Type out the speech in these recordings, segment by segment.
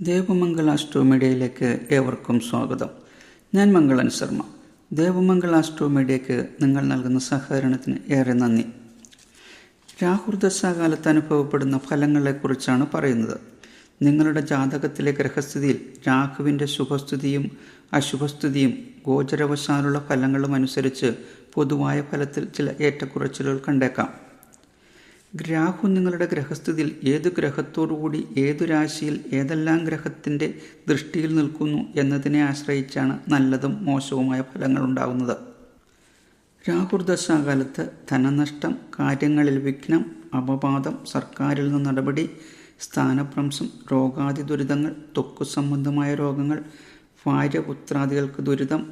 ദേവമംഗള മീഡിയയിലേക്ക് ഏവർക്കും സ്വാഗതം. ഞാൻ മംഗളൻ ശർമ്മ. ദേവമംഗള മീഡിയയ്ക്ക് നിങ്ങൾ നൽകുന്ന സഹകരണത്തിന് ഏറെ നന്ദി. രാഹുർദശാകാലത്ത് അനുഭവപ്പെടുന്ന ഫലങ്ങളെക്കുറിച്ചാണ് പറയുന്നത്. നിങ്ങളുടെ ജാതകത്തിലെ ഗ്രഹസ്ഥിതിയിൽ രാഹുവിന്റെ ശുഭസ്ഥിതിയും അശുഭസ്ഥിതിയും ഗോചരവശാലുള്ള ഫലങ്ങളും അനുസരിച്ച് പൊതുവായ ഫലത്തിൽ ചില ഏറ്റക്കുറച്ചിലുകൾ കണ്ടേക്കാം. രാഹു നിങ്ങളുടെ ഗ്രഹസ്ഥിതിയിൽ ഏത് ഗ്രഹത്തോടുകൂടി ഏതു രാശിയിൽ ഏതെല്ലാം ഗ്രഹത്തിന്റെ ദൃഷ്ടിയിൽ നിൽക്കുന്നു എന്നതിനെ ആശ്രയിച്ചാണ് നല്ലതും മോശവുമായ ഫലങ്ങൾ ഉണ്ടാകുന്നത്. രാഹുർദശാകാലത്ത് ധനനഷ്ടം കാര്യങ്ങളിൽ വിഘ്നം അപവാദം സർക്കാരിൽ നിന്ന് നടപടി സ്ഥാനഭ്രംശം രോഗാദി ദുരിതങ്ങൾ തൊക്കു സംബന്ധമായ രോഗങ്ങൾ ഭാര്യപുത്രാദികൾക്ക് ദുരിതം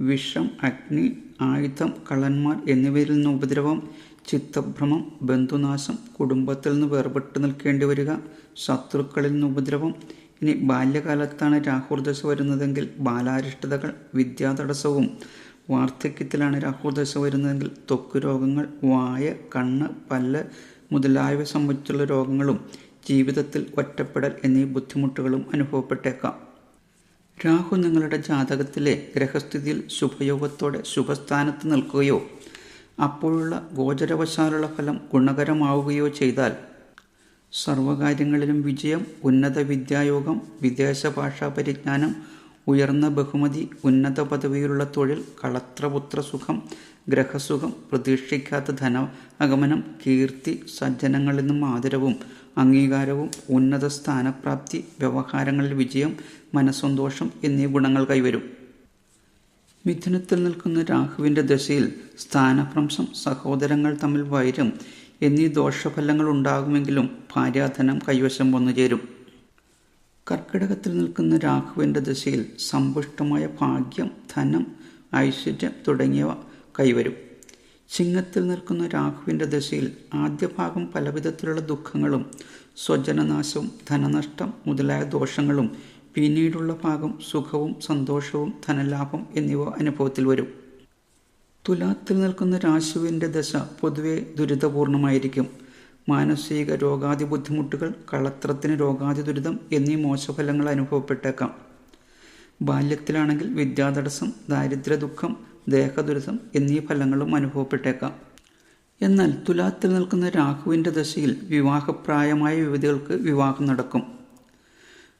വിഷം അഗ്നി ആയുധം കള്ളന്മാർ എന്നിവരിൽ നിന്ന് ഉപദ്രവം ചിത്തഭ്രമം ബന്ധുനാശം കുടുംബത്തിൽ നിന്ന് വേർപെട്ട് നിൽക്കേണ്ടി വരിക ശത്രുക്കളിൽ നിന്ന് ഉപദ്രവം. ഇനി ബാല്യകാലത്താണ് രാഹുർദശ വരുന്നതെങ്കിൽ ബാലാരിഷ്ടതകൾ വിദ്യാതടസ്സവും. വാർദ്ധക്യത്തിലാണ് രാഹുർദശ വരുന്നതെങ്കിൽ തൊക്ക് രോഗങ്ങൾ വായ കണ്ണ് പല്ല് മുതലായവ സംബന്ധിച്ചുള്ള രോഗങ്ങളും ജീവിതത്തിൽ ഒറ്റപ്പെടൽ എന്നീ ബുദ്ധിമുട്ടുകളും അനുഭവപ്പെട്ടേക്കാം. രാഹു നിങ്ങളുടെ ജാതകത്തിലെ ഗ്രഹസ്ഥിതിയിൽ ശുഭയോഗത്തോടെ ശുഭസ്ഥാനത്ത് നിൽക്കുകയോ അപ്പോഴുള്ള ഗോചരവശാലുള്ള ഫലം ഗുണകരമാവുകയോ ചെയ്താൽ സർവകാര്യങ്ങളിലും വിജയം ഉന്നത വിദ്യായോഗം വിദേശ ഭാഷാ പരിജ്ഞാനം ഉയർന്ന ബഹുമതി ഉന്നത പദവിയിലുള്ള തൊഴിൽ കളത്രപുത്ര സുഖം ഗ്രഹസുഖം പ്രതീക്ഷിക്കാത്ത ധന അഗമനം കീർത്തി സജ്ജനങ്ങളിൽ നിന്നും ആദരവും അംഗീകാരവും ഉന്നത സ്ഥാനപ്രാപ്തി വ്യവഹാരങ്ങളിൽ വിജയം മനസ്സന്തോഷം എന്നീ ഗുണങ്ങൾ കൈവരും. മിഥുനത്തിൽ നിൽക്കുന്ന രാഹുവിന്റെ ദശയിൽ സ്ഥാനഭ്രംശം സഹോദരങ്ങൾ തമ്മിൽ വൈരം എന്നീ ദോഷഫലങ്ങൾ ഉണ്ടാകുമെങ്കിലും ഭാര്യാധനം കൈവശം വന്നു ചേരും. കർക്കിടകത്തിൽ നിൽക്കുന്ന രാഹുവിന്റെ ദശയിൽ സമ്പുഷ്ടമായ ഭാഗ്യം ധനം ഐശ്വര്യം തുടങ്ങിയവ കൈവരും. ചിങ്ങത്തിൽ നിൽക്കുന്ന രാഹുവിന്റെ ദശയിൽ ആദ്യ ഭാഗം പലവിധത്തിലുള്ള ദുഃഖങ്ങളും സ്വജനനാശവും ധനനഷ്ടം മുതലായ ദോഷങ്ങളും പിന്നീടുള്ള ഭാഗം സുഖവും സന്തോഷവും ധനലാഭം എന്നിവ അനുഭവത്തിൽ വരും. തുലാത്തിൽ നിൽക്കുന്ന രാശുവിന്റെ ദശ പൊതുവെ ദുരിതപൂർണമായിരിക്കും. മാനസിക രോഗാദി ബുദ്ധിമുട്ടുകൾ കളത്രത്തിന് രോഗാദി ദുരിതം എന്നീ മോശഫലങ്ങൾ അനുഭവപ്പെട്ടേക്കാം. ബാല്യത്തിലാണെങ്കിൽ വിദ്യാതടസ്സം ദാരിദ്ര്യ ദുഃഖം ദേഹദുരിതം എന്നീ ഫലങ്ങളും അനുഭവപ്പെട്ടേക്കാം. എന്നാൽ തുലാത്തിൽ നിൽക്കുന്ന രാഹുവിന്റെ ദശയിൽ വിവാഹപ്രായമായ യുവതികൾക്ക് വിവാഹം നടക്കും.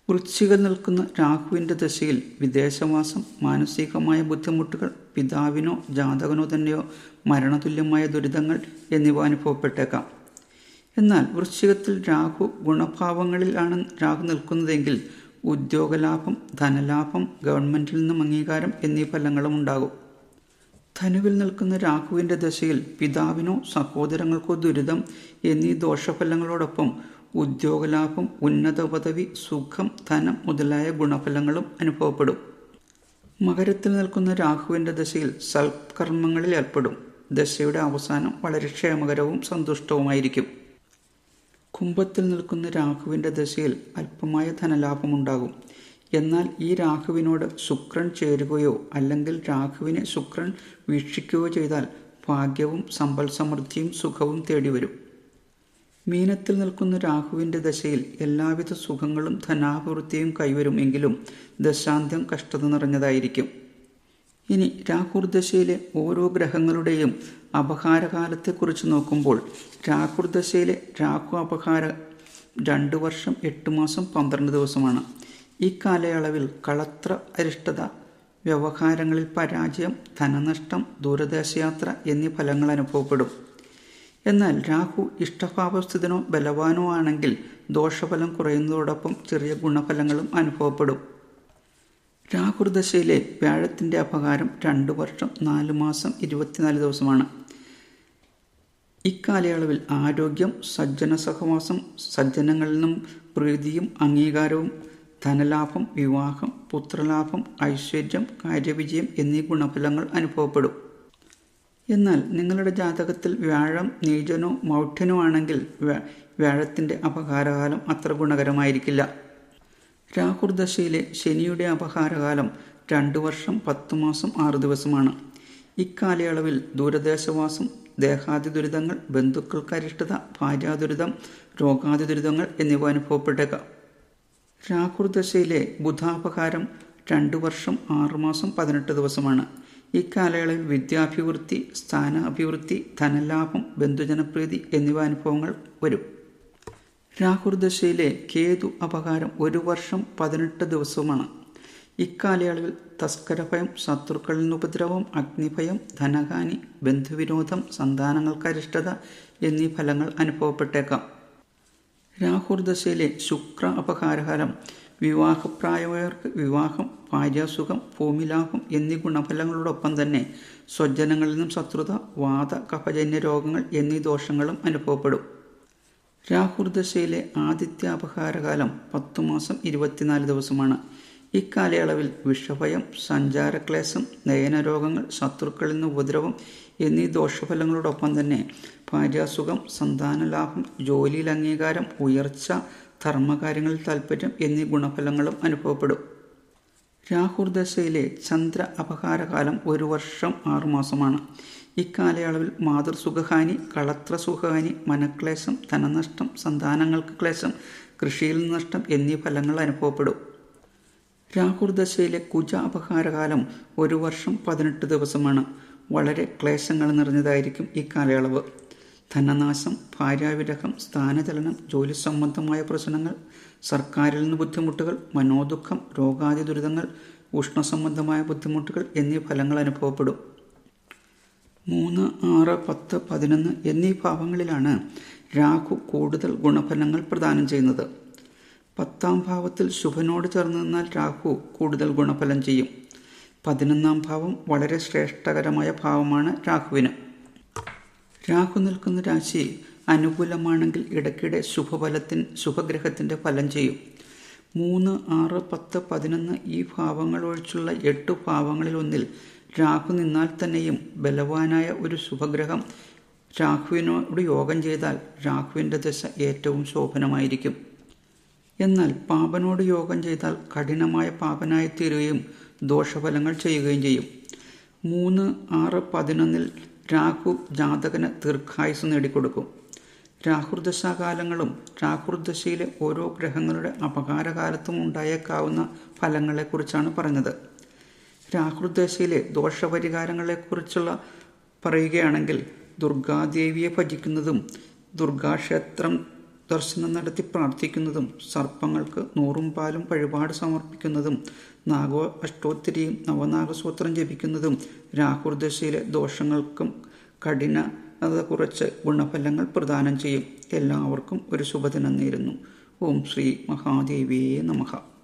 വൃശ്ചിക നിൽക്കുന്ന രാഹുവിന്റെ ദശയിൽ വിദേശവാസം മാനസികമായ ബുദ്ധിമുട്ടുകൾ പിതാവിനോ ജാതകനോ തന്നെയോ മരണതുല്യമായ ദുരിതങ്ങൾ എന്നിവ അനുഭവപ്പെട്ടേക്കാം. എന്നാൽ വൃശ്ചികത്തിൽ രാഹു ഗുണഭാവങ്ങളിലാണ് രാഹു നിൽക്കുന്നതെങ്കിൽ ഉദ്യോഗലാഭം ധനലാഭം ഗവൺമെന്റിൽ നിന്നും അംഗീകാരം എന്നീ ഫലങ്ങളും ഉണ്ടാകും. ധനുവിൽ നിൽക്കുന്ന രാഹുവിന്റെ ദശയിൽ പിതാവിനോ സഹോദരങ്ങൾക്കോ ദുരിതം എന്നീ ദോഷഫലങ്ങളോടൊപ്പം ഉദ്യോഗലാഭം ഉന്നത പദവി സുഖം ധനം മുതലായ ഗുണഫലങ്ങളും അനുഭവപ്പെടും. മകരത്തിൽ നിൽക്കുന്ന രാഹുവിന്റെ ദശയിൽ സൽക്കർമ്മങ്ങളിൽ ഏർപ്പെടും. ദശയുടെ അവസാനം വളരെ ക്ഷേമകരവും സന്തുഷ്ടവുമായിരിക്കും. കുംഭത്തിൽ നിൽക്കുന്ന രാഹുവിന്റെ ദശയിൽ അല്പമായ ധനലാഭമുണ്ടാകും. എന്നാൽ ഈ രാഹുവിനോട് ശുക്രൻ ചേരുകയോ അല്ലെങ്കിൽ രാഹുവിനെ ശുക്രൻ വീക്ഷിക്കുകയോ ചെയ്താൽ ഭാഗ്യവും സമ്പൽ സമൃദ്ധിയും സുഖവും തേടിവരും. മീനത്തിൽ നിൽക്കുന്ന രാഹുവിന്റെ ദശയിൽ എല്ലാവിധ സുഖങ്ങളും ധനാഭിവൃദ്ധിയും കൈവരും എങ്കിലും ദശാന്ത്യം കഷ്ടത നിറഞ്ഞതായിരിക്കും. ഇനി രാഹുർദശയിലെ ഓരോ ഗ്രഹങ്ങളുടെയും അപഹാരകാലത്തെക്കുറിച്ച് നോക്കുമ്പോൾ രാഹുർദശയിലെ രാഹു അപഹാര രണ്ട് വർഷം എട്ട് മാസം പന്ത്രണ്ട് ദിവസമാണ്. ഈ കാലയളവിൽ കളത്ര അരിഷ്ടത വ്യവഹാരങ്ങളിൽ പരാജയം ധനനഷ്ടം ദൂരദേശയാത്ര എന്നീ ഫലങ്ങൾ അനുഭവപ്പെടും. എന്നാൽ രാഹു ഇഷ്ടഭാവസ്ഥിതനോ ബലവാനോ ആണെങ്കിൽ ദോഷഫലം കുറയുന്നതോടൊപ്പം ചെറിയ ഗുണഫലങ്ങളും അനുഭവപ്പെടും. രാഹുർദശയിലെ വ്യാഴത്തിന്റെ അപകാരം രണ്ട് വർഷം നാല് മാസം ഇരുപത്തിനാല് ദിവസമാണ്. ഇക്കാലയളവിൽ ആരോഗ്യം സജ്ജന സഹവാസം സജ്ജനങ്ങളിൽ നിന്നും പ്രീതിയും അംഗീകാരവും ധനലാഭം വിവാഹം പുത്രലാഭം ഐശ്വര്യം കാര്യവിജയം എന്നീ ഗുണഫലങ്ങൾ അനുഭവപ്പെടും. എന്നാൽ നിങ്ങളുടെ ജാതകത്തിൽ വ്യാഴം നീചനോ മൗഢ്യനോ ആണെങ്കിൽ വ്യാഴത്തിന്റെ അപഹാരകാലം അത്ര ഗുണകരമായിരിക്കില്ല. രാഹുർദശയിലെ ശനിയുടെ അപഹാരകാലം രണ്ട് വർഷം പത്ത് മാസം ആറ് ദിവസമാണ്. ഇക്കാലയളവിൽ ദൂരദേശവാസം ദേഹാദി ദുരിതങ്ങൾ ബന്ധുക്കൾക്ക് അരിഷ്ടത ഭാര്യാദുരിതം രോഗാതി ദുരിതങ്ങൾ എന്നിവ അനുഭവപ്പെട്ടേക്കാം. രാഹുർദശയിലെ ബുധാപകാരം രണ്ട് വർഷം ആറുമാസം പതിനെട്ട് ദിവസമാണ്. ഈ കാലയളവിൽ വിദ്യാഭിവൃദ്ധി സ്ഥാനാഭിവൃദ്ധി ധനലാഭം ബന്ധുജനപ്രീതി എന്നിവ അനുഭവങ്ങൾ വരും. രാഹുർദശയിലെ കേതു അപകാരം ഒരു വർഷം പതിനെട്ട് ദിവസവുമാണ്. ഇക്കാലയളവിൽ തസ്കരഭയം ശത്രുക്കളിൽ നിന്ന് ഉപദ്രവം അഗ്നിഭയം ധനഹാനി ബന്ധുവിരോധം സന്താനങ്ങൾക്ക് അരിഷ്ടത എന്നീ ഫലങ്ങൾ അനുഭവപ്പെട്ടേക്കാം. രാഹുർദശയിലെ ശുക്ര അപകാരകാലം വിവാഹപ്രായമായവർക്ക് വിവാഹം ഭാര്യാസുഖം ഭൂമിലാഭം എന്നീ ഗുണഫലങ്ങളോടൊപ്പം തന്നെ സ്വജനങ്ങളിൽ നിന്നും ശത്രുത വാത കഫജന്യ രോഗങ്ങൾ എന്നീ ദോഷങ്ങളും അനുഭവപ്പെടും. രാഹുർദശയിലെ ആദിത്യ അപഹാരകാലം പത്തു മാസം ഇരുപത്തിനാല് ദിവസമാണ്. ഇക്കാലയളവിൽ വിഷഭയം സഞ്ചാരക്ലേശം നയനരോഗങ്ങൾ ശത്രുക്കളിൽ നിന്ന് ഉപദ്രവം എന്നീ ദോഷഫലങ്ങളോടൊപ്പം തന്നെ ഭാര്യാസുഖം സന്താനലാഭം ജോലിയിൽ അംഗീകാരം ഉയർച്ച ധർമ്മകാര്യങ്ങളിൽ താൽപ്പര്യം എന്നീ ഗുണഫലങ്ങളും അനുഭവപ്പെടും. രാഹുർദശയിലെ ചന്ദ്ര അപഹാരകാലം ഒരു വർഷം ആറുമാസമാണ് ഇക്കാലയളവിൽ മാതൃസുഖഹാനി കളത്ര സുഖഹാനി മനക്ലേശം ധനനഷ്ടം സന്താനങ്ങൾക്ക് ക്ലേശം കൃഷിയിൽ നഷ്ടം എന്നീ ഫലങ്ങൾ അനുഭവപ്പെടും. രാഹുർദശയിലെ കുജ അപഹാരകാലം ഒരു വർഷം പതിനെട്ട് ദിവസമാണ്. വളരെ ക്ലേശങ്ങൾ നിറഞ്ഞതായിരിക്കും ഇക്കാലയളവ്. കാലയളവ് ധനനാശം ഭാര്യാവിരഹം സ്ഥാനചലനം ജോലി സംബന്ധമായ പ്രശ്നങ്ങൾ സർക്കാരിൽ നിന്ന് ബുദ്ധിമുട്ടുകൾ മനോദുഃഖം രോഗാദി ദുരിതങ്ങൾ ഉഷ്ണസംബന്ധമായ ബുദ്ധിമുട്ടുകൾ എന്നീ ഫലങ്ങൾ അനുഭവപ്പെടും. മൂന്ന് ആറ് പത്ത് പതിനൊന്ന് എന്നീ ഭാവങ്ങളിലാണ് രാഹു കൂടുതൽ ഗുണഫലങ്ങൾ പ്രദാനം ചെയ്യുന്നത്. പത്താം ഭാവത്തിൽ ശുഭനോട് ചേർന്ന് നിന്നാൽ രാഹു കൂടുതൽ ഗുണഫലം ചെയ്യും. പതിനൊന്നാം ഭാവം വളരെ ശ്രേഷ്ഠകരമായ ഭാവമാണ് രാഹുവിന്. രാഹു നിൽക്കുന്ന രാശിയിൽ അനുകൂലമാണെങ്കിൽ ഇടയ്ക്കിടെ ശുഭഫലത്തിൻ ശുഭഗ്രഹത്തിന്റെ ഫലം ചെയ്യും. മൂന്ന് ആറ് പത്ത് പതിനൊന്ന് ഈ ഭാവങ്ങൾ ഒഴിച്ചുള്ള എട്ട് ഭാവങ്ങളിൽ ഒന്നിൽ രാഹു നിന്നാൽ തന്നെയും ബലവാനായ ഒരു ശുഭഗ്രഹം രാഹുവിനോട് യോഗം ചെയ്താൽ രാഹുവിന്റെ ദശ ഏറ്റവും ശോഭനമായിരിക്കും. എന്നാൽ പാപനോട് യോഗം ചെയ്താൽ കഠിനമായ പാപനായി തീരുകയും ദോഷഫലങ്ങൾ ചെയ്യുകയും ചെയ്യും. മൂന്ന് ആറ് പതിനൊന്നിൽ രാഹു ജാതകന് ദീർഘായുസ് നേടിക്കൊടുക്കും. രാഹുർദശാകാലങ്ങളും രാഹുർദശയിലെ ഓരോ ഗ്രഹങ്ങളുടെ അപകാരകാലത്തും ഉണ്ടായേക്കാവുന്ന ഫലങ്ങളെക്കുറിച്ചാണ് പറഞ്ഞത്. രാഹുർദശയിലെ ദോഷപരിഹാരങ്ങളെക്കുറിച്ചുള്ള പറയുകയാണെങ്കിൽ ദുർഗാദേവിയെ ഭജിക്കുന്നതും ദുർഗാക്ഷേത്രം ദർശനം നടത്തി പ്രാർത്ഥിക്കുന്നതും സർപ്പങ്ങൾക്ക് നൂറും പാലും വഴിപാട് സമർപ്പിക്കുന്നതും നാഗോ അഷ്ടോത്തരിയും നവനാഗസൂത്രം ജപിക്കുന്നതും രാഹുർദശയിലെ ദോഷങ്ങൾക്കും കഠിനത കുറച്ച് ഗുണഫലങ്ങൾ പ്രദാനം ചെയ്യും. എല്ലാവർക്കും ഒരു ശുഭദിനം നേരുന്നു. ഓം ശ്രീ മഹാദേവിയെ നമഃ.